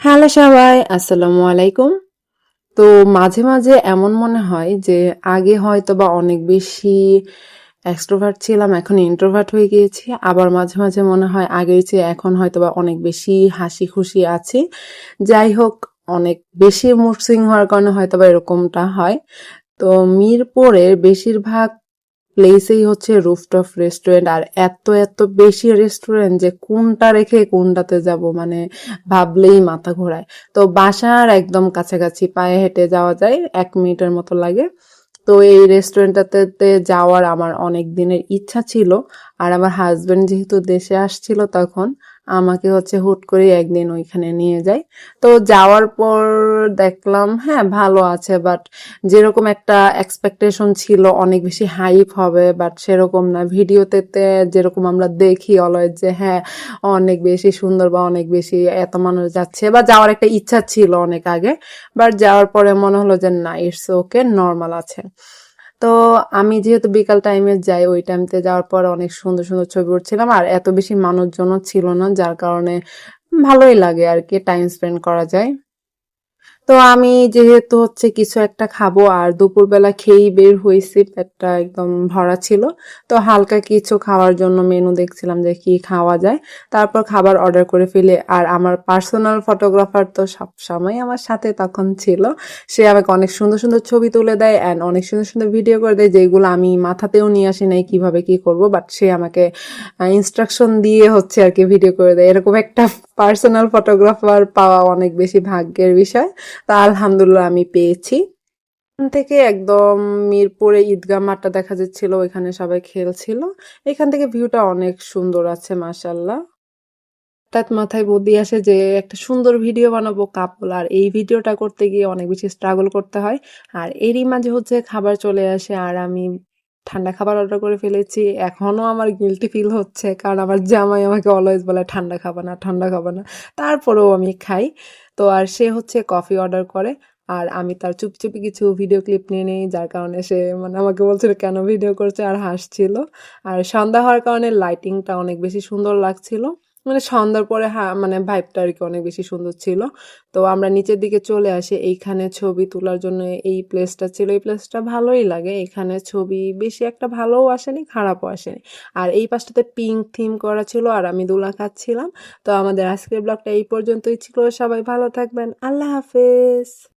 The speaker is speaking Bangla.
হ্যালো সবাই, আসসালামু আলাইকুম। তো মাঝে মাঝে এমন মনে হয় যে আগে হয়তো বা অনেক বেশি এক্সট্রোভার্ট ছিলাম, এখন ইন্ট্রোভার্ট হয়ে গিয়েছি। আবার মাঝে মাঝে মনে হয় আগের চেয়ে এখন হয়তো বা অনেক বেশি হাসি খুশি আছি। যাই হোক, অনেক বেশি মুড সুইং হওয়ার কারণে হয়তো বা এরকমটা হয়। তো মিরপুরের বেশিরভাগ প্লেসেই হচ্ছে রুফটপ রেস্টুরেন্ট আর এত এত বেশি রেস্টুরেন্ট যে কোনটা রেখে কোনটাতে যাব মানে ভাবলেই মাথা ঘোরায়। তো বাসার একদম কাছাকাছি পায়ে হেঁটে যাওয়া যায়, এক মিনিটের মতো লাগে। তো এই রেস্টুরেন্টটাতে যাওয়ার আমার অনেক দিনের ইচ্ছা ছিল। আর আমার হাজব্যান্ড যেহেতু দেশে আসছিল তখন আমাকে হচ্ছে হুট করে একদিন ওইখানে নিয়ে যায়। তো যাওয়ার পর দেখলাম হ্যাঁ ভালো আছে বাট যেরকম একটা এক্সপেকটেশন ছিল, অনেক বেশি হাইপ হবে বাট সেরকম না। ভিডিওতে যেরকম আমরা দেখি অলওয়েজ যে হ্যাঁ অনেক বেশি সুন্দর বা অনেক বেশি এত মানুষ যাচ্ছে, বা যাওয়ার একটা ইচ্ছা ছিল অনেক আগে বাট যাওয়ার পরে মনে হলো যে, না ইটস ওকে নর্মাল আছে। তো আমি যেহেতু বিকাল টাইমে যাই, ওই টাইমতে যাওয়ার পর অনেক সুন্দর সুন্দর ছবি উঠছিলাম। আর এত বেশি মানুষজনও ছিল না, যার কারণে ভালোই লাগে আর কি টাইম স্পেন্ড করা যায়। তো আমি যেহেতু হচ্ছে কিছু একটা খাব, আর দুপুরবেলা খেয়েই বের হয়েছি, পেটটা একদম ভরা ছিল, তো হালকা কিছু খাওয়ার জন্য মেনু দেখছিলাম যে কি খাওয়া যায়। তারপর খাবার অর্ডার করে ফেলে, আর আমার পার্সোনাল ফটোগ্রাফার তো সবসময় আমার সাথে তখন ছিল। সে আমাকে অনেক সুন্দর সুন্দর ছবি তুলে দেয় অ্যান্ড অনেক সুন্দর সুন্দর ভিডিও করে দেয়, যেগুলো আমি মাথাতেও নিয়ে আসি নাই কীভাবে কি করব বাট সে আমাকে ইনস্ট্রাকশন দিয়ে হচ্ছে আর কি ভিডিও করে দেয়। এরকম একটা পার্সোনাল ফটোগ্রাফার পাওয়া অনেক বেশি ভাগ্যের বিষয়। তা আলহামদুলিল্লাহ আমি পেয়েছি। থেকে একদম মিরপুরে ঈদগাহ মাঠটা দেখা যাচ্ছিল, ওইখানে সবাই খেলছিল। এখান থেকে ভিউটা অনেক সুন্দর আছে মাসাল্লাহ হঠাৎ মাথায় বুদ্ধি আসে যে একটা সুন্দর ভিডিও বানাবো কাপল, আর এই ভিডিওটা করতে গিয়ে অনেক বেশি স্ট্রাগল করতে হয়। আর এরই মাঝে হচ্ছে খাবার চলে আসে, আর আমি ঠান্ডা খাবার অর্ডার করে ফেলেছি। এখনও আমার গিলটি ফিল হচ্ছে, কারণ আমার জামাই আমাকে অলওয়েজ বলে, ঠান্ডা খাবা না, ঠান্ডা খাবা না। তারপরেও আমি খাই। তো আর সে হচ্ছে কফি অর্ডার করে, আর আমি তার চুপি চুপি কিছু ভিডিও ক্লিপ নিয়ে নিই, যার কারণে সে মানে আমাকে বলছিল, কেন ভিডিও করছে? আর হাসছিল। আর সন্ধ্যা হওয়ার কারণে লাইটিংটা অনেক বেশি সুন্দর লাগছিল। মানে সন্ধ্যার পরে হ্যাঁ মানে ভাইবটা আর কি অনেক বেশি সুন্দর ছিল। তো আমরা নিচের দিকে চলে আসি, এইখানে ছবি তোলার জন্য এই প্লেসটা ছিল। এই প্লেসটা ভালোই লাগে, এখানে ছবি বেশি একটা ভালোও আসেনি, খারাপও আসেনি। আর এই পাশটাতে পিঙ্ক থিম করা ছিল আর আমি দোলা খাচ্ছিলাম। তো আমাদের আজকের ব্লগটা এই পর্যন্তই ছিল, সবাই ভালো থাকবেন, আল্লাহ হাফেজ।